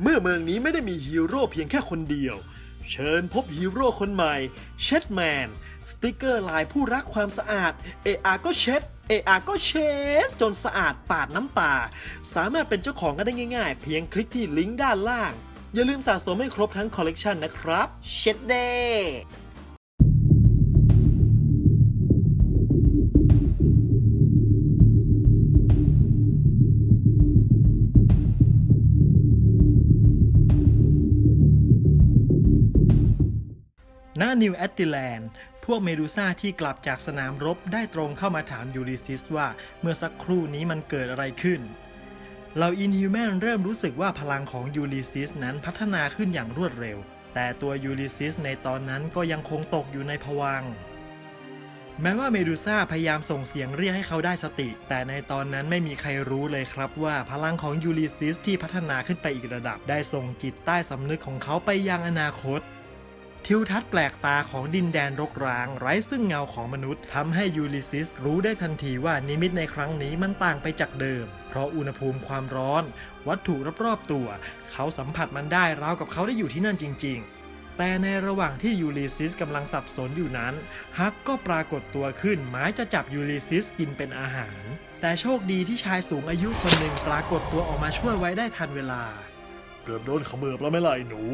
เมื่อเมืองนี้ไม่ได้มีฮีโร่เพียงแค่คนเดียว เชิญพบฮีโร่คนใหม่ เช็ดแมน สติกเกอร์ลายผู้รักความสะอาด เออาก็เช็ด เออาก็เช็ด จนสะอาดปาดน้ำตา สามารถเป็นเจ้าของกันได้ง่ายๆ เพียงคลิกที่ลิงก์ด้านล่าง อย่าลืมสะสมให้ครบทั้งคอลเลกชันนะครับ เช็ดเด้ ณนิวแอตติแลนด์ พวกเมดูซ่าที่กลับจากสนามรบได้ตรงเข้ามาถามยูริซิสว่าเมื่อสักครู่นี้มันเกิดอะไรขึ้นเหล่าอินฮิวแมนเริ่มรู้สึกว่าพลังของยูริซิสนั้นพัฒนาขึ้นอย่างรวดเร็ว แต่ตัวยูริซิสในตอนนั้นก็ยังคงตกอยู่ในภวังแม้ว่าเมดูซ่าพยายามส่งเสียงเรียกให้เขาได้สติ แต่ในตอนนั้นไม่มีใครรู้เลยครับว่าพลังของยูริซิสที่พัฒนาขึ้นไปอีกระดับได้ส่งจิตใต้สำนึกของเขาไปยังอนาคต ทิวทัศน์แปลกตาของดินแดนรกร้าง ไร้ซึ่งเงาของมนุษย์ทำให้ยูริซิสรู้ได้ทันทีว่านิมิตในครั้งนี้มันต่างไปจากเดิม เพราะอุณหภูมิความร้อน วัตถุรอบๆตัว เขาสัมผัสมันได้ราวกับเขาได้อยู่ที่นั่นจริง ๆ แต่ในระหว่างที่ยูริซิสกำลังสับสนอยู่นั้น ฮักก็ปรากฏตัวขึ้นหมายจะจับยูริซิสกินเป็นอาหาร แต่โชคดีที่ชายสูงอายุคนหนึ่งปรากฏตัวออกมาช่วยไว้ได้ทันเวลา เกือบโดนเขมือบแล้วไม่ล่ะไอ้หนู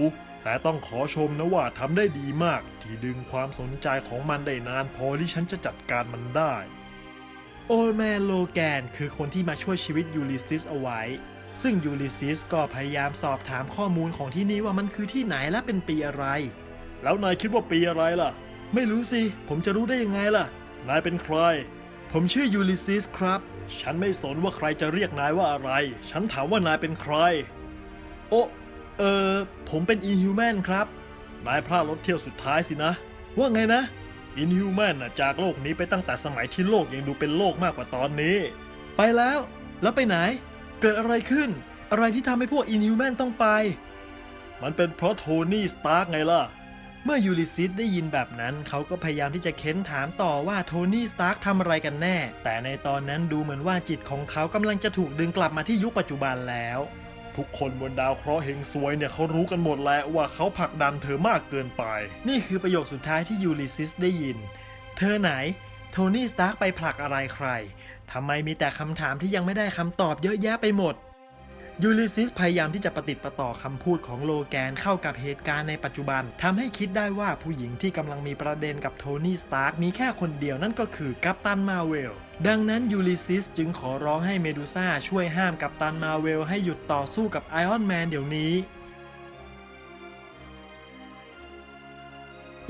แต่ต้องขอชมนะว่าทำได้ดีมาก ที่ดึงความสนใจของมันได้นานพอที่ฉันจะจัดการมันได้ โอลแมนโลแกนคือคนที่มาช่วยชีวิตยูริซิสเอาไว้ ซึ่งยูริซิสก็พยายามสอบถามข้อมูลของที่นี่ว่ามันคือที่ไหนและเป็นปีอะไร แล้วนายคิดว่าปีอะไรล่ะ ไม่รู้สิ ผมจะรู้ได้ยังไงล่ะ นายเป็นใคร ผมชื่อยูริซิสครับ ฉันไม่สนว่าใครจะเรียกนายว่าอะไร ฉันถามว่านายเป็นใคร โอ้เออผมเป็นอินฮิวแมนครับ นายพลาดรถเที่ยวสุดท้ายสินะ ว่าไงนะอินฮิวแมนน่ะจากโลกนี้ไปตั้งแต่สมัยที่โลกยังดูเป็นโลกมากกว่าตอนนี้ ไปแล้ว แล้วไปไหน เกิดอะไรขึ้น อะไรที่ทำให้พวกอินฮิวแมนต้องไป มันเป็นเพราะโทนี่สตาร์กไงล่ะ เมื่อยูริซิสได้ยินแบบนั้น เขาก็พยายามที่จะเค้นถามต่อว่าโทนี่สตาร์กทำอะไรกันแน่ แต่ในตอนนั้นดูเหมือนว่าจิตของเขากำลังจะถูกดึงกลับมาที่ยุคปัจจุบันแล้ว ทุกคนบนดาวเคราะห์เฮงซวยเนี่ยเขารู้กันหมดแล้วว่าเขาผลักดันเธอมากเกินไป นี่คือประโยคสุดท้ายที่ยูริซิสได้ยิน เธอไหน โทนี่สตาร์กไปผลักอะไรใครทำไมมีแต่คำถามที่ยังไม่ได้คำตอบเยอะแยะไปหมด ยูริซิสพยายามที่จะประติดประต่อคำพูดของโลแกนเข้ากับเหตุการณ์ในปัจจุบันทำให้คิดได้ว่าผู้หญิงที่กำลังมีประเด็นกับโทนี่ สตาร์กมีแค่คนเดียวนั่นก็คือกัปตันมาเวล ดังนั้นยูริซิสจึงขอร้องให้เมดูซ่าช่วยห้ามกัปตันมาเวลให้หยุดต่อสู้กับไอออนแมนเดี๋ยวนี้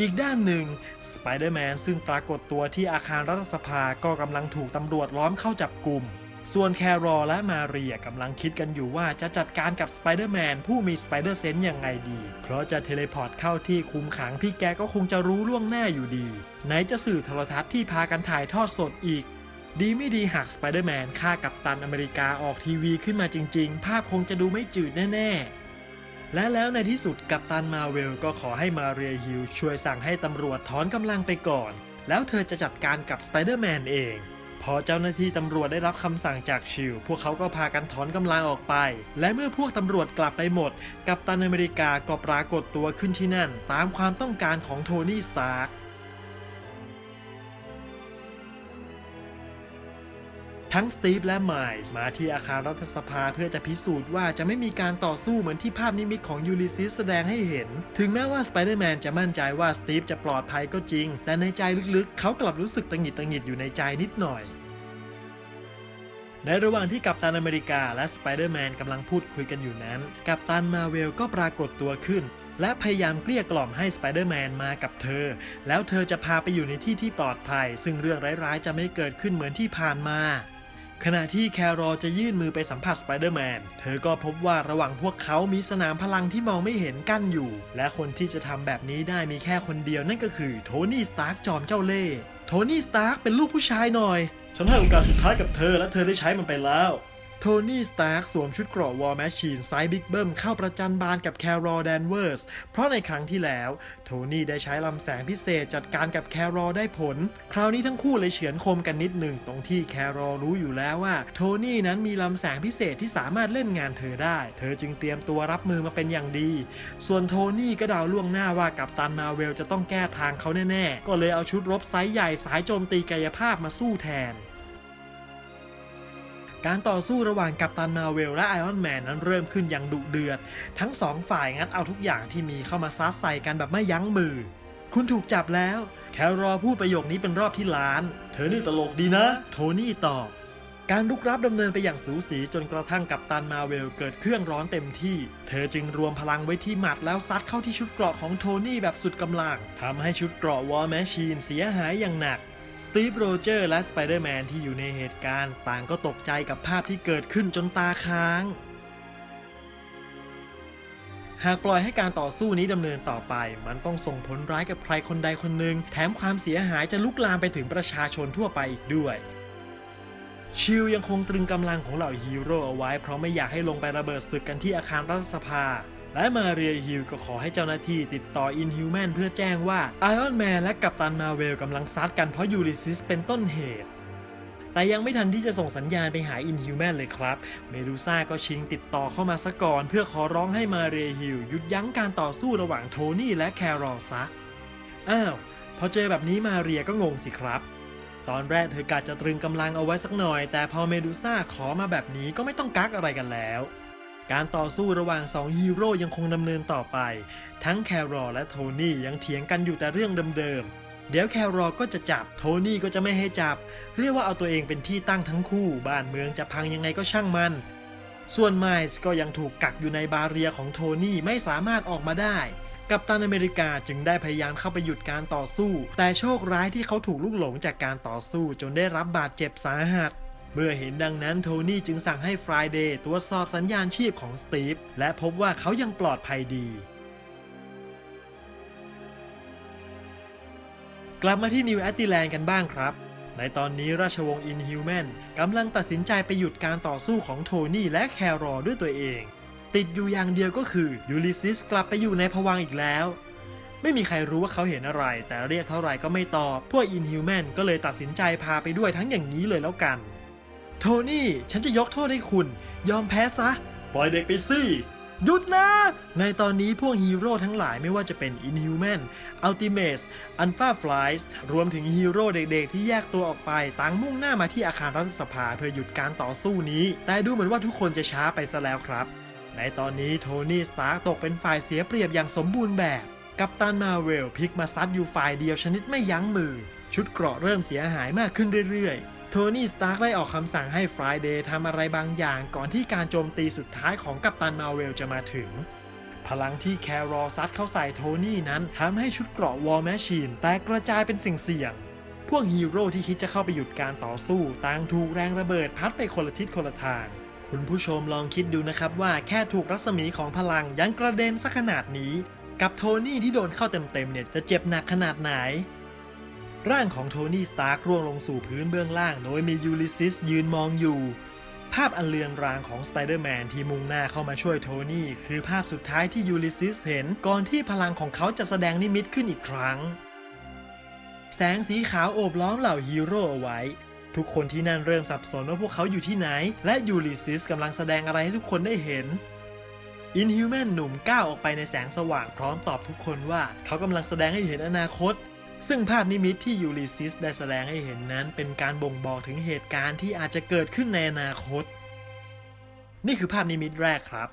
อีกด้านหนึ่งสไปเดอร์แมนซึ่งปรากฏตัวที่อาคารรัฐสภาก็กำลังถูกตำรวจล้อมเข้าจับกลุ่ม ส่วนแครอลและมาเรียกำลังคิดกันอยู่ว่าจะจัดการกับสไปเดอร์แมนผู้มีสไปเดอร์เซนส์ยังไงดี เพราะจะเทเลพอร์ตเข้าที่คุมขังพี่แกก็คงจะรู้ล่วงหน้าอยู่ดี ไหนจะสื่อโทรทัศน์ที่พากันถ่ายทอดสดอีก ดีไม่ดีหากสไปเดอร์แมนฆ่ากัปตันอเมริกาออกทีวีขึ้นมาจริง ๆ ภาพคงจะดูไม่จืดแน่ๆและแล้วในที่สุดกัปตันมาเวลก็ขอให้มาเรียฮิลช่วยสั่งให้ตำรวจถอนกำลังไปก่อน แล้วเธอจะจัดการกับสไปเดอร์แมนเอง พอเจ้าหน้าที่ตำรวจได้รับคำสั่งจากชิลพวกเขาก็พากันถอนกำลังออกไป และเมื่อพวกตำรวจกลับไปหมด กัปตันอเมริกาก็ปรากฏตัวขึ้นที่นั่น ตามความต้องการของโทนี่สตาร์ ทั้งสตีฟและไมล์มาที่อาคารรัฐสภาเพื่อจะพิสูจน์ว่าจะไม่มีการต่อสู้เหมือนที่ภาพนิมิตของยูริซิสแสดงให้เห็น ถึงแม้ว่าสไปเดอร์แมนจะมั่นใจว่าสตีฟจะปลอดภัยก็จริง แต่ในใจลึกๆ เขากลับรู้สึกตังหิดตังหิดอยู่ในใจนิดหน่อยในระหว่างที่กัปตันอเมริกาและสไปเดอร์แมนกำลังพูดคุยกันอยู่นั้น กัปตันมาเวลก็ปรากฏตัวขึ้น และพยายามเกลี้ยกล่อมให้สไปเดอร์แมนมากับเธอ แล้วเธอจะพาไปอยู่ในที่ที่ปลอดภัย ซึ่งเรื่องร้ายๆ จะไม่เกิดขึ้นเหมือนที่ผ่านมา ขณะที่แครอจะยื่นมือไปสัมผัสสไปเดอร์แมน เธอก็พบว่าระหว่างพวกเขามีสนามพลังที่มองไม่เห็นกั้นอยู่ และคนที่จะทำแบบนี้ได้มีแค่คนเดียวนั่นก็คือโทนี่ สตาร์กจอมเจ้าเล่ห์ โทนี่ สตาร์กเป็นลูกผู้ชายหน่อย ฉันให้โอกาสสุดท้ายกับเธอและเธอได้ใช้มันไปแล้ว โทนี่ สตาร์กสวมชุดเกราะวอร์แมชชีนไซส์บิ๊กเบิ้มเข้าประจันบานกับแครอลแดนเวอร์ส เพราะในครั้งที่แล้ว โทนี่ได้ใช้ลำแสงพิเศษจัดการกับแครอลได้ผล คราวนี้ทั้งคู่เลยเฉือนคมกันนิดหนึ่งตรงที่แครอลรู้อยู่แล้วว่า โทนี่นั้นมีลำแสงพิเศษที่สามารถเล่นงานเธอได้ เธอจึงเตรียมตัวรับมือมาเป็นอย่างดี ส่วนโทนี่ก็เดาล่วงหน้าว่ากัปตันมาเวลจะต้องแก้ทางเขาแน่ๆ ก็เลยเอาชุดรบไซส์ใหญ่สายโจมตีกายภาพมาสู้แทน การต่อสู้ระหว่างกัปตันมาเวลและไอออนแมนนั้นเริ่มขึ้นอย่างดุเดือด ทั้งสองฝ่ายงัดเอาทุกอย่างที่มีเข้ามาซัดใส่กันแบบไม่ยั้งมือ คุณถูกจับแล้ว แครอพูดประโยคนี้เป็นรอบที่ล้าน เธอนี่ตลกดีนะ โทนี่ตอบ การลุกรับดำเนินไปอย่างสูสีจนกระทั่งกัปตันมาเวลเกิดเครื่องร้อนเต็มที่ เธอจึงรวมพลังไว้ที่หมัดแล้วซัดเข้าที่ชุดเกราะของโทนี่แบบสุดกำลังทำให้ชุดเกราะวอร์แมชชีนเสียหายอย่างหนัก สตีฟโรเจอร์และสไปเดอร์แมนที่อยู่ในเหตุการณ์ ต่างก็ตกใจกับภาพที่เกิดขึ้นจนตาค้าง หากปล่อยให้การต่อสู้นี้ดำเนินต่อไป มันต้องส่งผลร้ายกับใครคนใดคนหนึ่ง แถมความเสียหายจะลุกลามไปถึงประชาชนทั่วไปอีกด้วยชิลยังคงตรึงกำลังของเหล่าฮีโร่เอาไว้เพราะไม่อยากให้ลงไประเบิดศึกกันที่อาคารรัฐสภา และมาเรียฮิลก็ขอให้เจ้าหน้าที่ติดต่ออินฮิวแมนเพื่อแจ้งว่าไอออนแมนและกัปตันมาเวลกำลังซัดกันเพราะยูริซิสเป็นต้นเหตุ แต่ยังไม่ทันที่จะส่งสัญญาณไปหาอินฮิวแมนเลยครับ เมดูซ่าก็ชิงติดต่อเข้ามาซะก่อน เพื่อขอร้องให้มาเรียฮิลหยุดยั้งการต่อสู้ระหว่างโทนี่และแครอลซะ อ้าว พอเจอแบบนี้มาเรียก็งงสิครับตอนแรกเธอกะจะตรึงกำลังเอาไว้สักหน่อย แต่พอเมดูซ่าขอมาแบบนี้ก็ไม่ต้องกักอะไรกันแล้ว การต่อสู้ระหว่างสองฮีโร่ยังคงดำเนินต่อไป ทั้งแครอลและโทนี่ยังเถียงกันอยู่แต่เรื่องเดิมๆ เดี๋ยวแครอลก็จะจับ โทนี่ก็จะไม่ให้จับ เรียกว่าเอาตัวเองเป็นที่ตั้งทั้งคู่ บ้านเมืองจะพังยังไงก็ช่างมัน ส่วนไมล์ก็ยังถูกกักอยู่ในบาเรียของโทนี่ไม่สามารถออกมาได้ กัปตันอเมริกาจึงได้พยายามเข้าไปหยุดการต่อสู้ แต่โชคร้ายที่เขาถูกลูกหลงจากการต่อสู้จนได้รับบาดเจ็บสาหัส มื่อเห็นดังนั้นโทนี่จึงสั่งให้ฟรายเดย์ตรวจสอบสัญญาณชีพของสตีฟและพบว่าเขายังปลอดภัยดี กลับมาที่นิวแอตติแลนด์กันบ้างครับ ในตอนนี้ราชวงศ์อินฮิวแมนกำลังตัดสินใจไปหยุดการต่อสู้ของโทนี่และแครอด้วยตัวเอง ติดอยู่อย่างเดียวก็คือยูลิซิสกลับไปอยู่ในภวังอีกแล้วไม่มีใครรู้ว่าเขาเห็นอะไร แต่เรียกเท่าไหร่ก็ไม่ตอบ พวกอินฮิวแมนก็เลยตัดสินใจพาไปด้วยทั้งอย่างนี้เลยแล้วกัน โทนี่ ฉันจะยกโทษให้คุณ ยอมแพ้ซะ ปล่อยเด็กไปสิหยุดนะ ในตอนนี้พวกฮีโร่ทั้งหลายไม่ว่าจะเป็น Inhuman Ultimates Alpha Flies รวมถึงฮีโร่เด็กๆ ที่แยกตัวออกไปต่างมุ่งหน้ามาที่อาคารรัฐสภาเพื่อหยุดการต่อสู้นี้ แต่ดูเหมือนว่าทุกคนจะช้าไปซะแล้วครับ ในตอนนี้โทนี่สตาร์กตกเป็นฝ่ายเสียเปรียบอย่างสมบูรณ์แบบ กัปตันมาเวลพลิกมาซัดอยู่ฝ่ายเดียวชนิดไม่ยั้งมือ ชุดเกราะเริ่มเสียหายมากขึ้นเรื่อยๆ โทนี่ สตาร์กได้ออกคำสั่งให้ฟรายเดย์ทำอะไรบางอย่างก่อนที่การโจมตีสุดท้ายของกัปตันมาเวลจะมาถึง พลังที่แครอซัดเข้าใส่โทนี่นั้นทำให้ชุดเกราะวอลแมชชีนแตกกระจายเป็นสิ่งเสี่ยง พวกฮีโร่ที่คิดจะเข้าไปหยุดการต่อสู้ต่างถูกแรงระเบิดพัดไปคนละทิศคนละทาง คุณผู้ชมลองคิดดูนะครับว่าแค่ถูกรัศมีของพลังยังกระเด็นสักขนาดนี้ กับโทนี่ที่โดนเข้าเต็มๆเนี่ยจะเจ็บหนักขนาดไหน ร่างของโทนี่สตาร์กร่วงลงสู่พื้นเบื้องล่าง โดยมียูลิซิสยืนมองอยู่ ภาพอันเลือนรางของสไปเดอร์แมนที่มุ่งหน้าเข้ามาช่วยโทนี่ คือภาพสุดท้ายที่ยูลิซิสเห็นก่อนที่พลังของเขาจะแสดงนิมิตขึ้นอีกครั้ง แสงสีขาวโอบล้อมเหล่าฮีโร่เอาไว้ ทุกคนที่นั่นเริ่มสับสนว่าพวกเขาอยู่ที่ไหน และยูลิซิสกำลังแสดงอะไรให้ทุกคนได้เห็นอินฮิวแมนหนุ่มก้าวออกไปในแสงสว่างพร้อมตอบทุกคนว่า เขากำลังแสดงให้เห็นอนาคต ซึ่งภาพนิมิตที่ยูริซิสได้แสดงให้เห็นนั้น เป็นการบ่งบอกถึงเหตุการณ์ที่อาจจะเกิดขึ้นในอนาคต นี่คือภาพนิมิตแรกครับ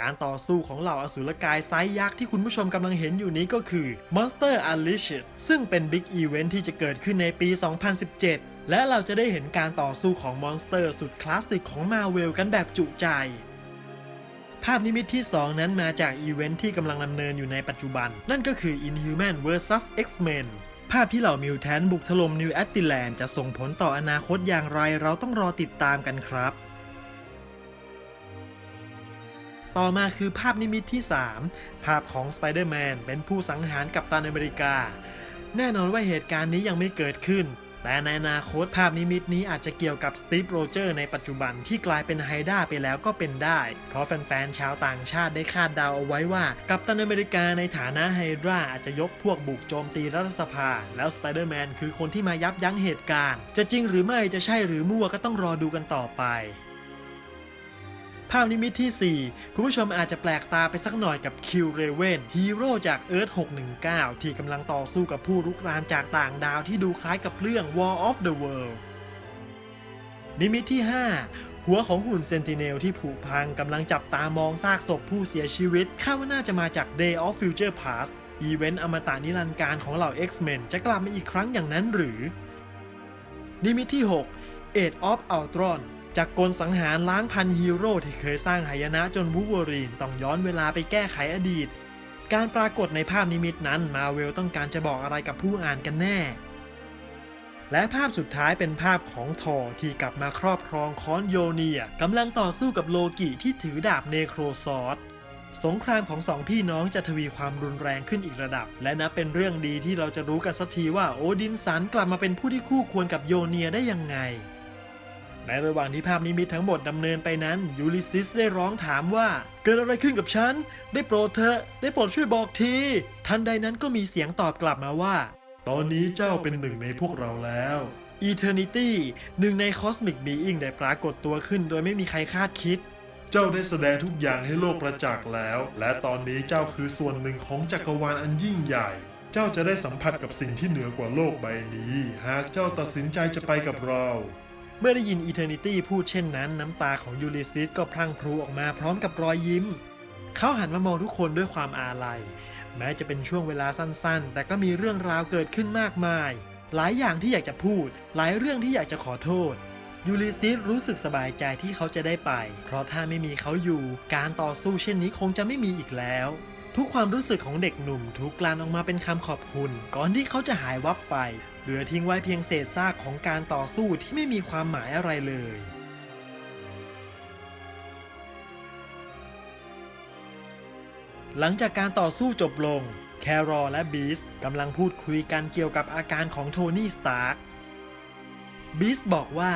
การต่อสู้ของเหล่าอสุรกายไซส์ยักษ์ที่คุณผู้ชมกำลังเห็นอยู่นี้ก็คือ Monster Unleashed ซึ่งเป็นบิ๊กอีเวนท์ที่จะเกิดขึ้นในปี 2017 และเราจะได้เห็นการต่อสู้ของมอนสเตอร์สุดคลาสสิกของมาเวลกันแบบจุใจ ภาพนิมิตที่ 2 นั้นมาจากอีเวนท์ที่กำลังดำเนินอยู่ในปัจจุบัน นั่นก็คือ Inhuman vs X-Men ภาพที่เหล่ามิวแทนบุกถล่มนิวแอตติแลนด์จะส่งผลต่ออนาคตอย่างไรเราต้องรอติดตามกันครับ ต่อมาคือภาพนิมิตที่ 3 ภาพของสไปเดอร์แมนเป็นผู้สังหารกัปตันอเมริกา แน่นอนว่าเหตุการณ์นี้ยังไม่เกิดขึ้น แต่ในอนาคตภาพนิมิตนี้อาจจะเกี่ยวกับสตีฟโรเจอร์ในปัจจุบันที่กลายเป็นไฮด้าไปแล้วก็เป็นได้ เพราะแฟนๆ ชาวต่างชาติได้คาดเดาเอาไว้ว่า กัปตันอเมริกาในฐานะไฮด้าอาจจะยกพวกบุกโจมตีรัฐสภา แล้วสไปเดอร์แมนคือคนที่มายับยั้งเหตุการณ์ จะจริงหรือไม่จะใช่หรือมั่วก็ต้องรอดูกันต่อไป ภาพนิมิตที่ 4 คุณผู้ชมอาจจะแปลกตาไปสักหน่อยกับคิวเรเวนฮีโร่จากเอิร์ธ619 ที่กำลังต่อสู้กับผู้รุกรานจากต่างดาวที่ดูคล้ายกับเรื่อง War of the World นิมิตที่ 5หัวของหุ่นเซนติเนลที่ผุพังกำลังจับตามองซากศพผู้เสียชีวิตคาดว่าน่าจะมาจาก Day of Future Past อีเวนต์อมตะนิรันดร์การของเหล่า X-Men จะกลับมาอีกครั้งอย่างนั้นหรือ นิมิตที่ 6 Age of Ultron จากกลสังหารล้างพันฮีโร่ที่เคยสร้างหายนะจนวูเวอรีนต้องย้อนเวลาไปแก้ไขอดีต การปรากฏในภาพนิมิตนั้นมาเวลต้องการจะบอกอะไรกับผู้อ่านกันแน่ และภาพสุดท้ายเป็นภาพของทอที่กลับมาครอบครองค้อนโยเนียกำลังต่อสู้กับโลกิที่ถือดาบเนโครซอสสงครามของสองพี่น้องจะทวีความรุนแรงขึ้นอีกระดับ และนับเป็นเรื่องดีที่เราจะรู้กันสักทีว่าโอดินสันกลับมาเป็นผู้ที่คู่ควรกับโยเนียได้ยังไง ในระหว่างที่ภาพนิมิตทั้งหมดดำเนินไปนั้นยูลิซิสได้ร้องถามว่า เกิดอะไรขึ้นกับฉัน ได้โปรดเถอะได้โปรดช่วยบอกทีทันใดนั้นก็มีเสียงตอบกลับมาว่า ตอนนี้เจ้าเป็นหนึ่งในพวกเราแล้ว Eternity หนึ่งใน Cosmic Being ได้ปรากฏตัวขึ้นโดยไม่มีใครคาดคิด เจ้าได้แสดงทุกอย่างให้โลกประจักษ์แล้ว และตอนนี้เจ้าคือส่วนหนึ่งของจักรวาลอันยิ่งใหญ่ เจ้าจะได้สัมผัสกับสิ่งที่เหนือกว่าโลกใบนี้ หากเจ้าตัดสินใจจะไปกับเรา เมื่อได้ยิน Eternity พูดเช่นนั้นน้ำตาของยูลิซิสก็พรั่งพรูออกมาพร้อมกับรอยยิ้ม เขาหันมามองทุกคนด้วยความอาลัย แม้จะเป็นช่วงเวลาสั้นๆ แต่ก็มีเรื่องราวเกิดขึ้นมากมาย หลายอย่างที่อยากจะพูด หลายเรื่องที่อยากจะขอโทษยูลิซิสรู้สึกสบายใจที่เขาจะได้ไป เพราะถ้าไม่มีเขาอยู่ การต่อสู้เช่นนี้คงจะไม่มีอีกแล้ว ทุกความรู้สึกของเด็กหนุ่มถูกกลั่นออกมาเป็นคำขอบคุณ ก่อนที่เขาจะหายวับไป เหลือทิ้งไว้เพียงเศษซากของการต่อสู้ที่ไม่มีความหมายอะไรเลย หลังจากการต่อสู้จบลง แครอและบีสกำลังพูดคุยกันเกี่ยวกับอาการของโทนี่สตาร์กบีสบอกว่า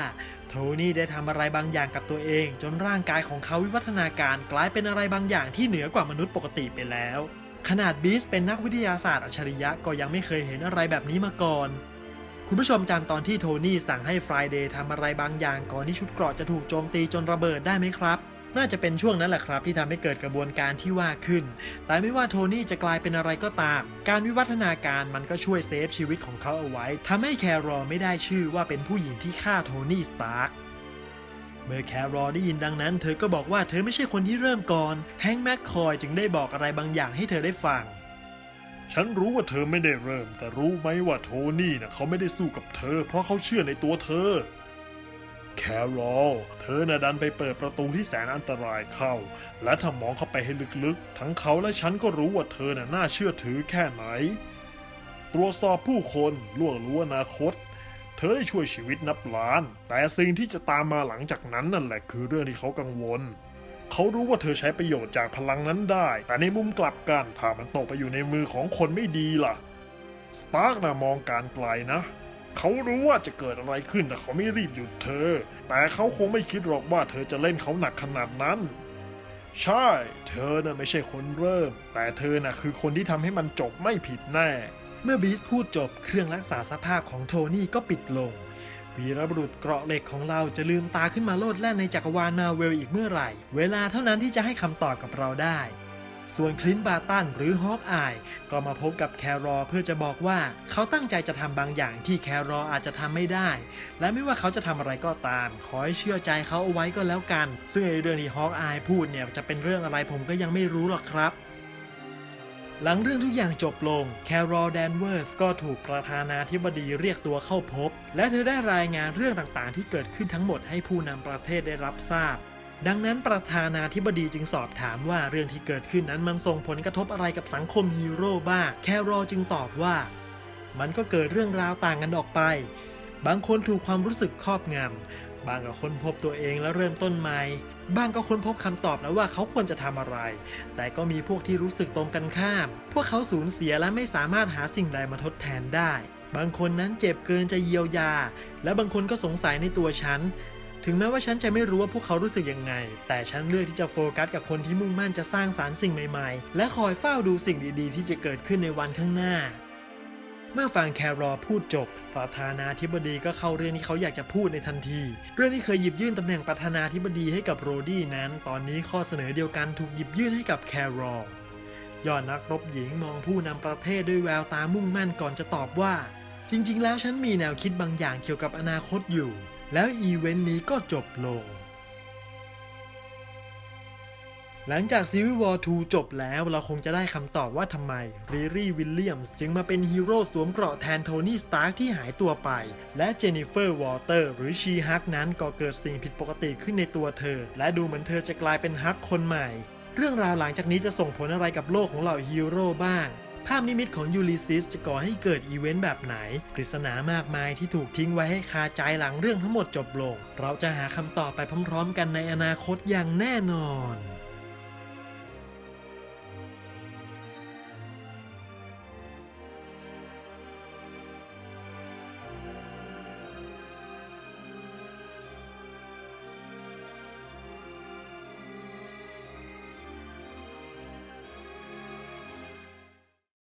โทนี่ได้ทำอะไรบางอย่างกับตัวเอง จนร่างกายของเขาวิวัฒนาการกลายเป็นอะไรบางอย่างที่เหนือกว่ามนุษย์ปกติไปแล้ว ขนาดบีสเป็นนักวิทยาศาสตร์อัจฉริยะก็ยังไม่เคยเห็นอะไรแบบนี้มาก่อน คุณผู้ชมจำตอนที่โทนี่สั่งให้ฟรายเดย์ทำอะไรบางอย่างก่อนที่ชุดเกราะจะถูกโจมตีจนระเบิดได้ไหมครับ น่าจะเป็นช่วงนั้นแหละครับที่ทำให้เกิดกระบวนการที่ว่าขึ้น แต่ไม่ว่าโทนี่จะกลายเป็นอะไรก็ตาม การวิวัฒนาการมันก็ช่วยเซฟชีวิตของเขาเอาไว้ทำให้แครอไม่ได้ชื่อว่าเป็นผู้หญิงที่ฆ่าโทนี่สตาร์กเมื่อแครอได้ยินดังนั้น เธอก็บอกว่าเธอไม่ใช่คนที่เริ่มก่อน แฮงแมคคอยจึงได้บอกอะไรบางอย่างให้เธอได้ฟัง ฉันรู้ว่าเธอไม่ได้เริ่ม แต่รู้ไหมว่าโทนี่นะเขาไม่ได้สู้กับเธอ เพราะเขาเชื่อในตัวเธอ แครอลเธอน่ะดันไปเปิดประตูที่แสนอันตรายเข้า และถ้ามองเข้าไปให้ลึกๆ ทั้งเขาและฉันก็รู้ว่าเธอน่ะน่าเชื่อถือแค่ไหน ตรวจสอบผู้คนล่วงรู้อนาคต เธอได้ช่วยชีวิตนับล้าน แต่สิ่งที่จะตามมาหลังจากนั้นนั่นแหละคือเรื่องที่เขากังวล เขารู้ว่าเธอใช้ประโยชน์จากพลังนั้นได้ แต่ในมุมกลับกันถ้ามันตกไปอยู่ในมือของคนไม่ดีล่ะ สตาร์กนะมองการไกลนะ เขารู้ว่าจะเกิดอะไรขึ้นแต่เขาไม่รีบหยุดเธอ แต่เขาคงไม่คิดหรอกว่าเธอจะเล่นเขาหนักขนาดนั้น ใช่ เธอน่ะไม่ใช่คนเริ่ม แต่เธอน่ะคือคนที่ทำให้มันจบไม่ผิดแน่ เมื่อบีสพูดจบเครื่องรักษาสภาพของโทนี่ก็ปิดลง วีรบุรุษเกราะเหล็กของเราจะลืมตาขึ้นมาโลดแล่นในจักรวาลมาเวลอีกเมื่อไหร่ เวลาเท่านั้นที่จะให้คำตอบกับเราได้ ส่วนคลินต์บาตันหรือฮอกอายก็มาพบกับแครอเพื่อจะบอกว่าเขาตั้งใจจะทำบางอย่างที่แครออาจจะทำไม่ได้ และไม่ว่าเขาจะทำอะไรก็ตาม ขอให้เชื่อใจเขาเอาไว้ก็แล้วกัน ซึ่งไอเรื่องที่ฮอกอายพูดเนี่ยจะเป็นเรื่องอะไรผมก็ยังไม่รู้หรอกครับ หลังเรื่องทุกอย่างจบลง แครอลแดนเวอร์สก็ถูกประธานาธิบดีเรียกตัวเข้าพบ และเธอได้รายงานเรื่องต่างๆ ที่เกิดขึ้นทั้งหมดให้ผู้นำประเทศได้รับทราบ ดังนั้นประธานาธิบดีจึงสอบถามว่าเรื่องที่เกิดขึ้นนั้นมันส่งผลกระทบอะไรกับสังคมฮีโร่บ้าง แครอลจึงตอบว่า มันก็เกิดเรื่องราวต่างกันออกไป บางคนถูกความรู้สึกครอบงำ บางก็ค้นพบตัวเองแล้วเริ่มต้นใหม่ บางก็ค้นพบคำตอบแล้วว่าเขาควรจะทำอะไร แต่ก็มีพวกที่รู้สึกตรงกันข้าม พวกเขาสูญเสียและไม่สามารถหาสิ่งใดมาทดแทนได้ บางคนนั้นเจ็บเกินจะเยียวยา และบางคนก็สงสัยในตัวฉัน ถึงแม้ว่าฉันจะไม่รู้ว่าพวกเขารู้สึกยังไง แต่ฉันเลือกที่จะโฟกัสกับคนที่มุ่งมั่นจะสร้างสารรค์สิ่งใหม่ ๆ และคอยเฝ้าดูสิ่งดีๆ ที่จะเกิดขึ้นในวันข้างหน้า เมื่อฟังแครอพูดจบ ประธานาธิบดีก็เข้าเรื่องที่เขาอยากจะพูดในทันที เรื่องที่เคยหยิบยื่นตำแหน่งประธานาธิบดีให้กับโรดี้นั้น ตอนนี้ข้อเสนอเดียวกันถูกหยิบยื่นให้กับแครอยอดนักรบหญิงมองผู้นำประเทศด้วยแววตามุ่งมั่นก่อนจะตอบว่า จริง ๆ แล้วฉันมีแนวคิดบางอย่างเกี่ยวกับอนาคตอยู่ แล้วอีเวนต์นี้ก็จบลง หลังจาก Civil War 2จบแล้วเราคงจะได้คำตอบว่าทำไมรีรี่วิลเลียมส์จึงมาเป็นฮีโร่สวมเกราะแทนโทนี่สตาร์ที่หายตัวไป และเจนนิเฟอร์วอเตอร์หรือชีฮักนั้นก็เกิดสิ่งผิดปกติขึ้นในตัวเธอ และดูเหมือนเธอจะกลายเป็นฮักคนใหม่ เรื่องราวหลังจากนี้จะส่งผลอะไรกับโลกของเหล่าฮีโร่บ้าง ภาพนิมิตของยูริซิสจะก่อให้เกิดอีเวนต์แบบไหน ปริศนามากมายที่ถูกทิ้งไว้ให้คาใจหลังเรื่องทั้งหมดจบลง เราจะหาคำตอบไปพร้อมๆ กันในอนาคตอย่างแน่นอน